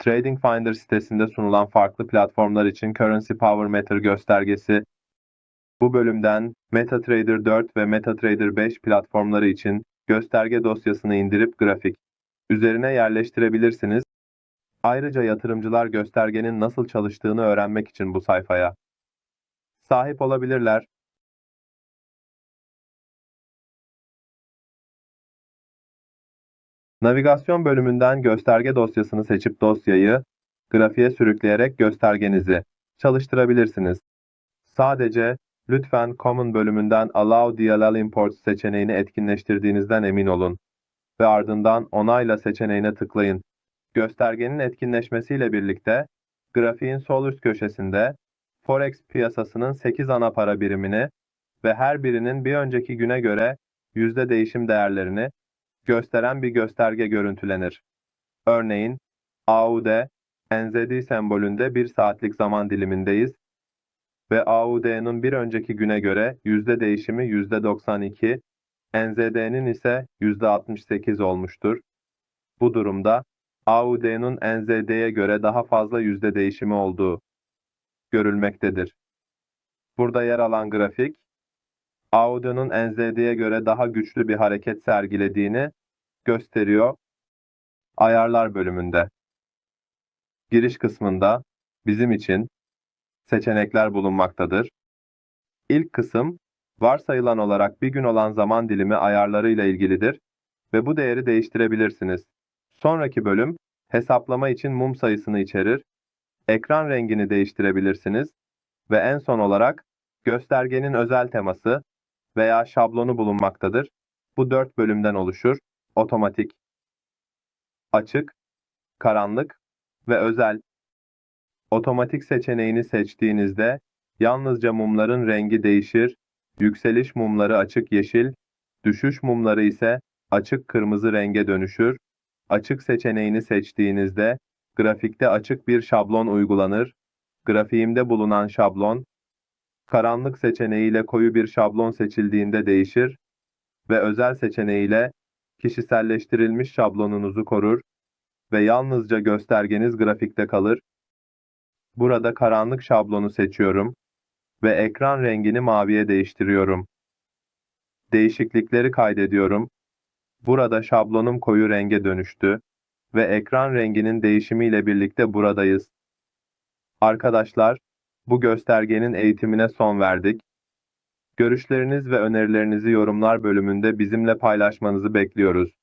Trading Finder sitesinde sunulan farklı platformlar için Currency Power Meter göstergesi, bu bölümden MetaTrader 4 ve MetaTrader 5 platformları için gösterge dosyasını indirip grafik üzerine yerleştirebilirsiniz. Ayrıca yatırımcılar göstergenin nasıl çalıştığını öğrenmek için bu sayfaya sahip olabilirler. Navigasyon bölümünden gösterge dosyasını seçip dosyayı grafiğe sürükleyerek göstergenizi çalıştırabilirsiniz. Sadece lütfen Common bölümünden Allow DLL Imports seçeneğini etkinleştirdiğinizden emin olun ve ardından Onayla seçeneğine tıklayın. Göstergenin etkinleşmesiyle birlikte grafiğin sol üst köşesinde Forex piyasasının 8 ana para birimini ve her birinin bir önceki güne göre yüzde değişim değerlerini gösteren bir gösterge görüntülenir. Örneğin AUD, NZD sembolünde 1 saatlik zaman dilimindeyiz ve AUD'nin bir önceki güne göre yüzde değişimi %92, NZD'nin ise %68 olmuştur. Bu durumda AUD'nin NZD'ye göre daha fazla yüzde değişimi olduğu görülmektedir. Burada yer alan grafik, AUD'nun NZD'ye göre daha güçlü bir hareket sergilediğini gösteriyor ayarlar bölümünde. Giriş kısmında bizim için seçenekler bulunmaktadır. İlk kısım varsayılan olarak bir gün olan zaman dilimi ayarlarıyla ilgilidir ve bu değeri değiştirebilirsiniz. Sonraki bölüm hesaplama için mum sayısını içerir, ekran rengini değiştirebilirsiniz ve en son olarak göstergenin özel teması veya şablonu bulunmaktadır. Bu dört bölümden oluşur. Otomatik, açık, karanlık ve özel. Otomatik seçeneğini seçtiğinizde yalnızca mumların rengi değişir, yükseliş mumları açık yeşil, düşüş mumları ise açık kırmızı renge dönüşür. Açık seçeneğini seçtiğinizde grafikte açık bir şablon uygulanır. Grafiğimde bulunan şablon, karanlık seçeneğiyle koyu bir şablon seçildiğinde değişir ve özel seçeneğiyle kişiselleştirilmiş şablonunuzu korur ve yalnızca göstergeniz grafikte kalır. Burada karanlık şablonu seçiyorum ve ekran rengini maviye değiştiriyorum. Değişiklikleri kaydediyorum. Burada şablonum koyu renge dönüştü ve ekran renginin değişimiyle birlikte buradayız. Arkadaşlar, bu göstergenin eğitimine son verdik. Görüşleriniz ve önerilerinizi yorumlar bölümünde bizimle paylaşmanızı bekliyoruz.